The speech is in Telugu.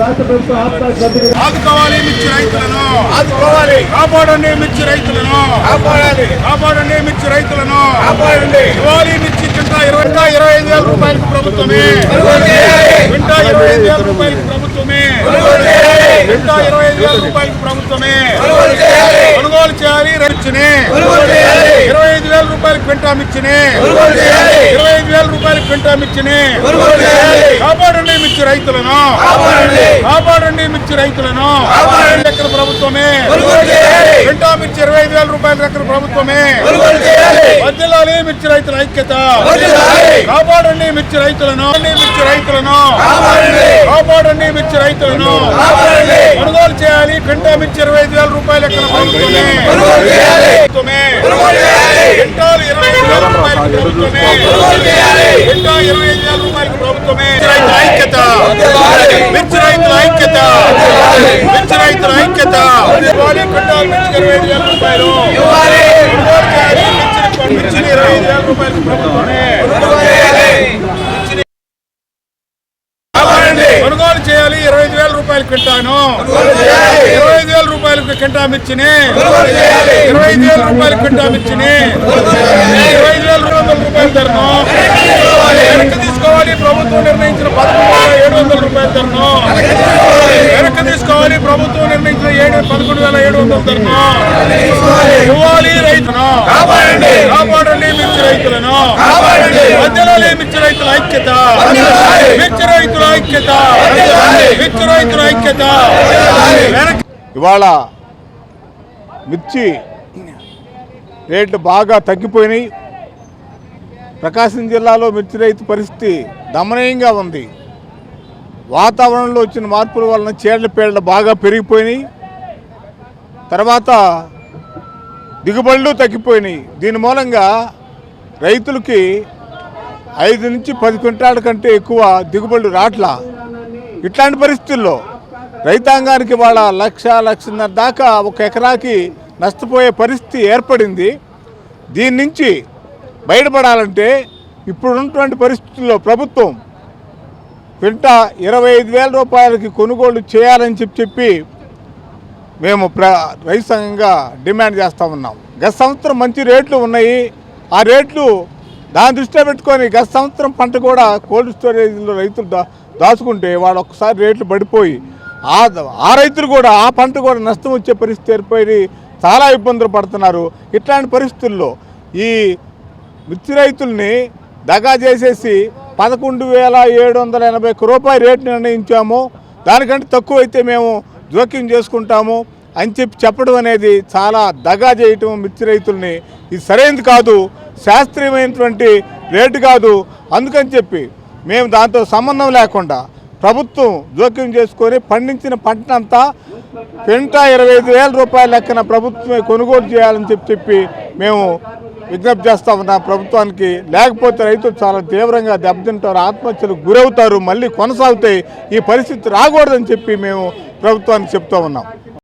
రాష్ట్ర ప్రభుత్వం ఆత్మ ఆదుకోవాలి మిర్చి రైతులను. ఆదుకోవాలి. కాపాడండి మిర్చి రైతులను. కాపాడాలి. కాపాడండి మిర్చి రైతులను. కాపాడండి. ఇవ్వాలి మిర్చి కింటా ఇరవై ఇరవై ఐదు వేల రూపాయలకు ప్రభుత్వమే. ఇరవై ఐదు వేల రూపాయలకు ప్రభుత్వమే. ఇరవై ఐదు వేల రూపాయలకు ప్రభుత్వమే. కొనుగోలు చేయాలి. రైతుని ఇరవై ఐదు వేల రూపాయలకు క్వింటా చేయాలి. ఇరవై ఐదు వేల రూపాయలకు క్వింటా చేయాలి. కాపాడండి మిర్చి రైతులను. కాపాడండి. మిర్చి రైతులను. కాపాడండి. ఎక్కడ ప్రభుత్వమే. క్వింటా మిర్చి ఇరవై ఐదు వేల రూపాయల ఎక్కడ ప్రభుత్వమే. వద్దులాలి మిర్చి రైతుల ఐక్యత. కాపాడండి మిర్చి రైతులను. మిర్చి రైతులను. కాపాడండి. కాపాడండి మిర్చి రైతులను. కాపాడండి కొనుగోలు చేయాలి ఇరవై ఐదు వేల రూపాయలు ఎక్కడ ప్రభుత్వమే కొనుగోలు ఇరవై ఐదు వేల రూపాయలకు ప్రభుత్వమే ఇరవై ఐదు వేల ప్రభుత్వమే ఐక్యత. మిర్చి రైతుల ఐక్యత. మిర్చి రైతుల ఐక్యత. ఇవ్వాలి ఇరవై ఐదు వేల రూపాయలు. మిర్చిని ఇరవై ఐదు వేల ప్రభుత్వమే కొనుగోలు చేయాలి కాపాడండి కొనుగోలు చేయాలి ఇరవై ఐదు వేల రూపాయలు క్వింటాను ఇరవై ఐదు వేల రూపాయలకు క్వింటా మిర్చిని ఇరవై ఐదు వేల రూపాయలు క్వింటా మిర్చిని ఇరవై ఐదు వేల రెండు వందల రూపాయల ధరను. వెనక్కి తీసుకోవాలి. ప్రభుత్వం నిర్ణయించిన పదకొండు వేల ఏడు వందల రూపాయల ధరను. వెనక్కి తీసుకోవాలి. ప్రభుత్వం నిర్ణయించిన ఏడు పదకొండు వేల ఏడు వందల ధరను. ఇవ్వాలి రైతును. కాపాడండి. మిర్చి రైతులను. మధ్యలో మిర్చి రైతుల ఐక్యత. మిర్చి రైతుల ఐక్యత. మిర్చి రైతుల ఇవాళ మిర్చి రేట్లు బాగా తగ్గిపోయినాయి. ప్రకాశం జిల్లాలో మిర్చి రైతు పరిస్థితి దమనీయంగా ఉంది. వాతావరణంలో వచ్చిన మార్పుల వలన చీడల పీడలు బాగా పెరిగిపోయినాయి. తర్వాత దిగుబడులు తగ్గిపోయినాయి. దీని మూలంగా రైతులకి ఐదు నుంచి పది క్వింటాల కంటే ఎక్కువ దిగుబడులు రాట్లా. ఇట్లాంటి పరిస్థితుల్లో రైతాంగానికి వాళ్ళ లక్ష లక్షన్నర దాకా ఒక ఎకరాకి నష్టపోయే పరిస్థితి ఏర్పడింది. దీని నుంచి బయటపడాలంటే ఇప్పుడున్నటువంటి పరిస్థితుల్లో ప్రభుత్వం క్వింటా ఇరవై ఐదు వేల రూపాయలకి కొనుగోలు చేయాలని చెప్పి చెప్పి మేము ప్ర రైతు సంఘంగా డిమాండ్ చేస్తూ ఉన్నాం. గత సంవత్సరం మంచి రేట్లు ఉన్నాయి. ఆ రేట్లు దాని దృష్టిలో పెట్టుకొని గత సంవత్సరం పంట కూడా కోల్డ్ స్టోరేజ్లో రైతులు దా దాచుకుంటే వాళ్ళు ఒక్కసారి రేట్లు పడిపోయి ఆ ఆ రైతులు కూడా ఆ పంట కూడా నష్టం వచ్చే పరిస్థితి ఏర్పడి చాలా ఇబ్బందులు పడుతున్నారు. ఇట్లాంటి పరిస్థితుల్లో ఈ మిర్చి రైతుల్ని దగా చేసేసి పదకొండు వేల ఏడు వందల ఎనభై ఒక్క రూపాయల రేటు నిర్ణయించాము. దానికంటే తక్కువ అయితే మేము జోక్యం చేసుకుంటాము అని చెప్పి చెప్పడం అనేది చాలా దగా చేయటం మిర్చి రైతుల్ని ఇది సరైనది కాదు శాస్త్రీయమైనటువంటి రేటు కాదు. అందుకని చెప్పి మేము దాంతో సంబంధం లేకుండా ప్రభుత్వం జోక్యం చేసుకొని పండించిన పంటనంతా పెంట ఇరవై ఐదు వేల రూపాయల లెక్కన ప్రభుత్వమే కొనుగోలు చేయాలని చెప్పి చెప్పి మేము విజ్ఞప్తి చేస్తా ఉన్నాం. ప్రభుత్వానికి లేకపోతే రైతులు చాలా తీవ్రంగా దెబ్బతింటారు ఆత్మహత్యలకు గురవుతారు మళ్ళీ కొనసాగుతాయి ఈ పరిస్థితి రాకూడదని చెప్పి మేము ప్రభుత్వానికి చెప్తా ఉన్నాం.